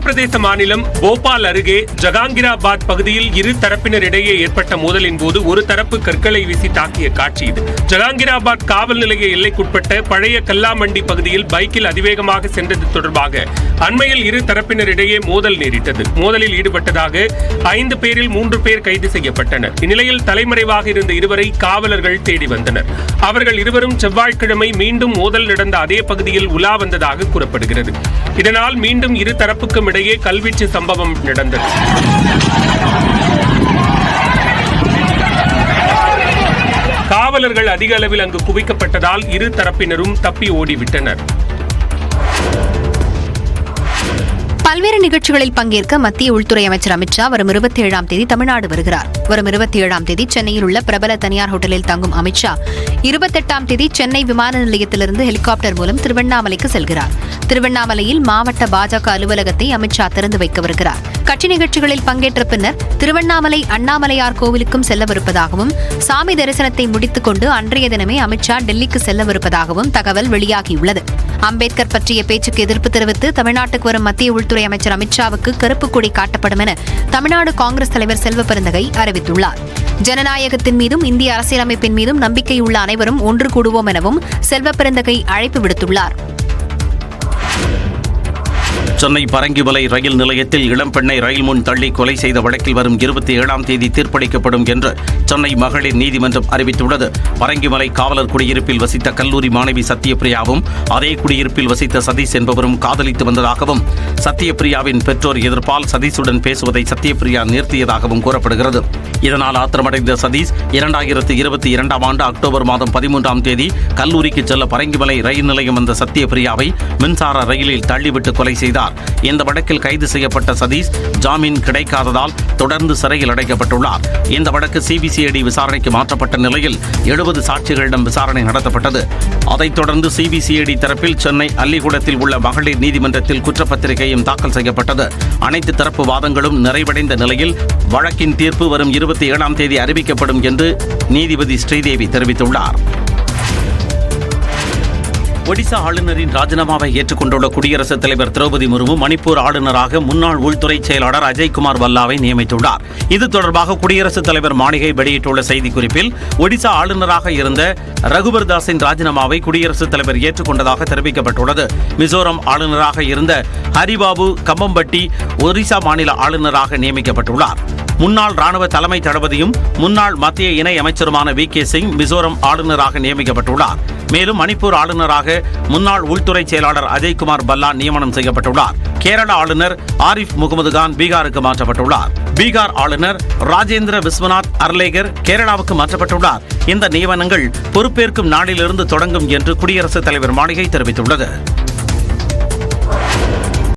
உத்தரப்பிரதேச மாநிலம் போபால் அருகே ஜகாங்கிராபாத் பகுதியில் இரு தரப்பினரிடையே ஏற்பட்ட மோதலின் போது ஒரு தரப்பு கற்களை வீசி தாக்கிய காட்சி இது. ஜகாங்கிராபாத் காவல் நிலைய எல்லைக்குட்பட்ட பழைய கல்லாமண்டி பகுதியில் பைக்கில் அதிவேகமாக சென்றது தொடர்பாக அண்மையில் இரு தரப்பினரிடையே மோதல் நேரிட்டது. மோதலில் ஈடுபட்டதாக ஐந்து பேரில் மூன்று பேர் கைது செய்யப்பட்டனர். இந்நிலையில் தலைமறைவாக இருந்த இருவரை காவலர்கள் தேடி வந்தனர். அவர்கள் இருவரும் செவ்வாய்க்கிழமை மீண்டும் மோதல் நடந்த அதே பகுதியில் உலா வந்ததாக கூறப்படுகிறது. இதனால் மீண்டும் இரு தரப்புக்கும் இடையே கல்வீச்சு சம்பவம் நடந்தது. காவலர்கள் அதிக அளவில் அங்கு குவிக்கப்பட்டதால் இரு தரப்பினரும் தப்பி ஓடிவிட்டனர். பல்வேறு நிகழ்ச்சிகளில் பங்கேற்க மத்திய உள்துறை அமைச்சர் அமித்ஷா வரும் இருபத்தி ஏழாம் தேதி தமிழ்நாடு வருகிறார். வரும் இருபத்தி ஏழாம் தேதி சென்னையில் உள்ள பிரபல தனியார் ஹோட்டலில் தங்கும் அமித்ஷா இருபத்தெட்டாம் தேதி சென்னை விமான நிலையத்திலிருந்து ஹெலிகாப்டர் மூலம் திருவண்ணாமலைக்கு செல்கிறார். திருவண்ணாமலையில் மாவட்ட பாஜக அலுவலகத்தை அமித்ஷா திறந்து வைக்கவிருக்கிறார் கட்சி நிகழ்ச்சிகளில் பங்கேற்ற பின்னர் திருவண்ணாமலை அண்ணாமலையார் கோவிலுக்கும் செல்லவிருப்பதாகவும் சாமி தரிசனத்தை முடித்துக் கொண்டு அன்றைய தினமே அமித்ஷா டெல்லிக்கு செல்லவிருப்பதாகவும் தகவல் வெளியாகியுள்ளது. அம்பேத்கர் பற்றிய பேச்சுக்கு எதிர்ப்பு தெரிவித்து தமிழ்நாட்டுக்கு வரும் மத்திய உள்துறை அமைச்சர் அமித்ஷாவுக்கு கருப்பு கொடி காட்டப்படும் என தமிழ்நாடு காங்கிரஸ் தலைவர் செல்வ பெருந்தகை அறிவித்துள்ளார். ஜனநாயகத்தின் மீதும் இந்திய அரசியலமைப்பின் மீதும் நம்பிக்கையுள்ள அனைவரும் ஒன்று கூடுவோம் எனவும் செல்வ பெருந்தகை அழைப்பு விடுத்துள்ளார். சென்னை பரங்கிமலை ரயில் நிலையத்தில் இளம்பெண்ணை ரயில் முன் தள்ளி கொலை செய்த வழக்கில் வரும் இருபத்தி ஏழாம் தேதி தீர்ப்பளிக்கப்படும் என்று சென்னை மகளிர் நீதிமன்றம் அறிவித்துள்ளது. பரங்கிமலை காவலர் குடியிருப்பில் வசித்த கல்லூரி மாணவி சத்யபிரியாவும் அதே குடியிருப்பில் வசித்த சதீஷ் என்பவரும் காதலித்து வந்ததாகவும் சத்யபிரியாவின் பெற்றோர் எதிர்ப்பால் சதீஷுடன் பேசுவதை சத்யபிரியா நிறுத்தியதாகவும் கூறப்படுகிறது. இதனால் ஆத்திரமடைந்த சதீஷ் இரண்டாயிரத்து இருபத்தி இரண்டாம் ஆண்டு அக்டோபர் மாதம் பதிமூன்றாம் தேதி கல்லூரிக்கு செல்ல பரங்கிமலை ரயில் நிலையம் வந்த சத்யபிரியாவை மின்சார ரயிலில் தள்ளிவிட்டு கொலை செய்தார். இந்த வழக்கில் கைது செய்யப்பட்ட சதீஷ் ஜாமீன் கிடைக்காததால் தொடர்ந்து சிறையில் அடைக்கப்பட்டுள்ளார். இந்த வழக்கு சிபிசிஐடி விசாரணைக்கு மாற்றப்பட்ட நிலையில் எழுபது சாட்சிகளிடம் விசாரணை நடத்தப்பட்டது. அதைத் தொடர்ந்து சிபிசிஐடி தரப்பில் சென்னை அல்லிகுடத்தில் உள்ள மகளிர் நீதிமன்றத்தில் குற்றப்பத்திரிகையும் தாக்கல் செய்யப்பட்டது. அனைத்து தரப்பு வாதங்களும் நிறைவடைந்த நிலையில் வழக்கின் தீர்ப்பு வரும் இருபத்தி ஏழாம் தேதி அறிவிக்கப்படும் என்று நீதிபதி ஸ்ரீதேவி தெரிவித்துள்ளார். ஒடிசா ஆளுநரின் ராஜினாமாவை ஏற்றுக்கொண்டுள்ள குடியரசுத் தலைவர் திரௌபதி முர்மு மணிப்பூர் ஆளுநராக முன்னாள் உள்துறை செயலாளர் அஜய்குமார் வல்லாவை நியமித்துள்ளார். இது தொடர்பாக குடியரசுத் தலைவர் மாளிகை வெளியிட்டுள்ள செய்திக்குறிப்பில் ஒடிசா ஆளுநராக இருந்த ரகுபர் தாஸின் ராஜினாமாவை குடியரசுத் தலைவர் ஏற்றுக்கொண்டதாக தெரிவிக்கப்பட்டுள்ளது. மிசோரம் ஆளுநராக இருந்த ஹரிபாபு கம்பம்பட்டி ஒரிசா மாநில ஆளுநராக நியமிக்கப்பட்டுள்ளார். முன்னாள் ராணுவ தலைமை தளபதியும் முன்னாள் மத்திய இணை அமைச்சருமான வி. கே. சிங் மிசோரம் ஆளுநராக நியமிக்கப்பட்டுள்ளார். மேலும் மணிப்பூர் ஆளுநராக முன்னாள் உள்துறை செயலாளர் அஜய்குமார் பல்லா நியமனம் செய்யப்பட்டுள்ளார். கேரள ஆளுநர் ஆரிஃப் முகமது கான் பீகாருக்கு மாற்றப்பட்டுள்ளார். பீகார் ஆளுநர் ராஜேந்திர விஸ்வநாத் அர்லேகர் கேரளாவுக்கு மாற்றப்பட்டுள்ளார். இந்த நியமனங்கள் பொறுப்பேற்கும் நாளிலிருந்து தொடங்கும் என்று குடியரசுத் தலைவர் மாளிகை தெரிவித்துள்ளது.